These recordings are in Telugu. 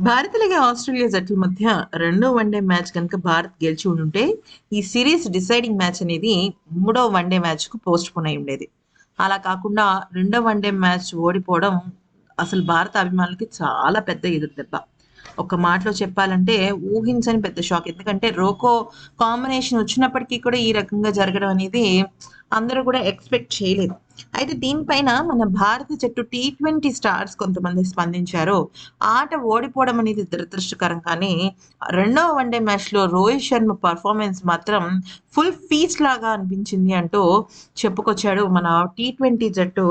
భారత్ ఆస్ట్రేలియా జట్ల మధ్య రెండో వన్డే మ్యాచ్ కనుక భారత్ గెలిచి ఉంటే ఈ సిరీస్ డిసైడింగ్ మ్యాచ్ అనేది మూడో వన్డే మ్యాచ్కు పోస్ట్ పోన్ అయి ఉండేది. అలా కాకుండా రెండో వన్డే మ్యాచ్ ఓడిపోవడం అసలు భారత అభిమానులకి చాలా పెద్ద ఎదురు దెబ్బ ఒక మాటలో చెప్పాలంటే ఊహించని పెద్ద షాక్. ఎందుకంటే రోకో కాంబినేషన్ వచ్చినప్పటికీ కూడా ఈ రకంగా జరగడం అనేది అందరూ కూడా ఎక్స్పెక్ట్ చేయలేదు. అయితే దీనిపైన మన భారత జట్టు టీ ట్వంటీ స్టార్స్ కొంతమంది స్పందించారు. ఆట ఓడిపోవడం అనేది దురదృష్టకరం కానీ రెండవ వన్డే మ్యాచ్లో రోహిత్ శర్మ పర్ఫార్మెన్స్ మాత్రం ఫుల్ ఫీస్ట్ లాగా అనిపించింది అంటూ చెప్పుకొచ్చాడు మన టీ ట్వంటీ జట్టు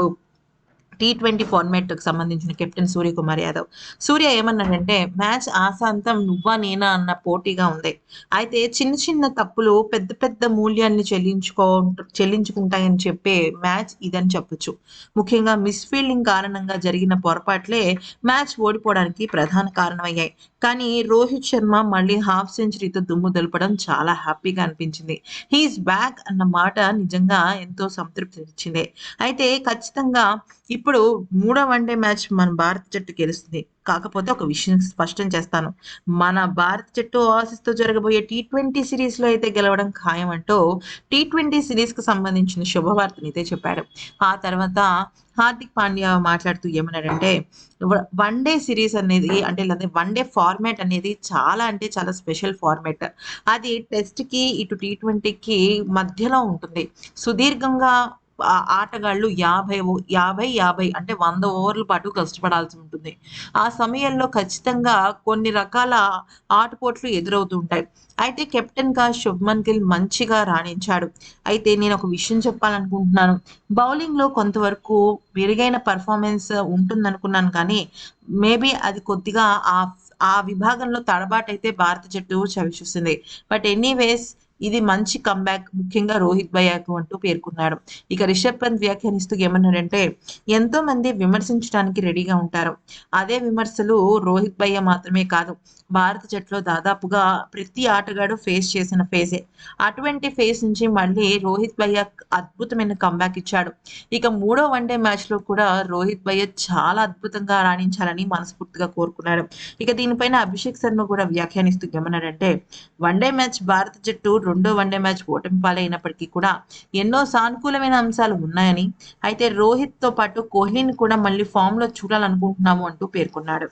టీ ట్వంటీ ఫార్మాట్కి సంబంధించిన కెప్టెన్ సూర్యకుమార్ యాదవ్ సూర్య ఏమన్నాడంటే మ్యాచ్ ఆశాంతం నువ్వా నేనా అన్న పోటీగా ఉంది. అయితే చిన్న చిన్న తప్పులు పెద్ద పెద్ద మూల్యాన్ని చెల్లించుకో చెల్లించుకుంటాయని చెప్పే మ్యాచ్ ఇదని చెప్పొచ్చు. ముఖ్యంగా మిస్ ఫీల్డింగ్ కారణంగా జరిగిన పొరపాట్లే మ్యాచ్ ఓడిపోవడానికి ప్రధాన కారణమయ్యాయి. కానీ రోహిత్ శర్మ మళ్ళీ హాఫ్ సెంచరీతో దుమ్ము దులపడం చాలా హ్యాపీగా అనిపించింది. హీఈస్ బ్యాక్ అన్న మాట నిజంగా ఎంతో సంతృప్తినిచ్చింది. అయితే ఖచ్చితంగా ఇప్పుడు ఇప్పుడు మూడో వన్డే మ్యాచ్ మన భారత జట్టు గెలుస్తుంది. కాకపోతే ఒక విషయం స్పష్టం చేస్తాను. మన భారత జట్టు ఆసిస్తో జరగబోయే టీ ట్వంటీ సిరీస్లో అయితే గెలవడం ఖాయం అంటూ టీ ట్వంటీ సిరీస్కి సంబంధించిన శుభవార్తని అయితే చెప్పాడు ఆ తర్వాత హార్దిక్ పాండ్యా మాట్లాడుతూ ఏమన్నాడంటే వన్ డే సిరీస్ అనేది అంటే లేదా వన్ డే ఫార్మాట్ అనేది చాలా అంటే చాలా స్పెషల్ ఫార్మాట్. అది టెస్ట్కి ఇటు టీ ట్వంటీకి మధ్యలో ఉంటుంది. సుదీర్ఘంగా ఆ- ఆటగాళ్ళు యాభై ఓ- యాభై యాభై అంటే వంద ఓవర్ల పాటు కష్టపడాల్సి ఉంటుంది. ఆ సమయంలో ఖచ్చితంగా కొన్ని రకాల ఆటపోట్లు ఎదురవుతుంటాయి అయితే కెప్టెన్గా శుభ్మన్ గిల్ మంచిగా రాణించాడు. అయితే నేను ఒక విషయం చెప్పాలనుకుంటున్నాను. బౌలింగ్లో కొంతవరకు మెరుగైన పర్ఫార్మెన్స్ ఉంటుందనుకున్నాను కానీ మేబీ అది కొద్దిగా ఆ ఆ విభాగంలో తడబాటైతే భారత జట్టు చవిచూస్తుంది. బట్ ఎనీవేస్ ఇది మంచి కంబ్యాక్ ముఖ్యంగా రోహిత్ భయ్యాకు అంటూ పేర్కొన్నాడు. ఇక రిషబ్ పంత్ వ్యాఖ్యానిస్తూ ఏమన్నాడంటే ఎంతో మంది విమర్శించడానికి రెడీగా ఉంటారు. అదే విమర్శలు రోహిత్ భయ్య మాత్రమే కాదు భారత జట్టులో దాదాపుగా ప్రతి ఆటగాడు ఫేస్ చేసిన ఫేజే అటువంటి ఫేస్ నుంచి మళ్ళీ రోహిత్ భయ్య అద్భుతమైన కంబ్యాక్ ఇచ్చాడు. ఇక మూడో వన్డే మ్యాచ్లో కూడా రోహిత్ భయ్య చాలా అద్భుతంగా రాణించాలని మనస్ఫూర్తిగా కోరుకున్నాడు. ఇక దీనిపైన అభిషేక్ శర్మ కూడా వ్యాఖ్యానిస్తూ ఏమన్నాడంటే వన్డే మ్యాచ్ భారత జట్టు రెండో వన్డే మ్యాచ్ ఓటమి పాలైనప్పటికీ కూడా ఎన్నో సానుకూలమైన అంశాలు ఉన్నాయని అయితే రోహిత్తో పాటు కోహ్లీని కూడా మళ్ళీ ఫామ్లో చూడాలనుకుంటున్నాము అంటూ పేర్కొన్నాడు.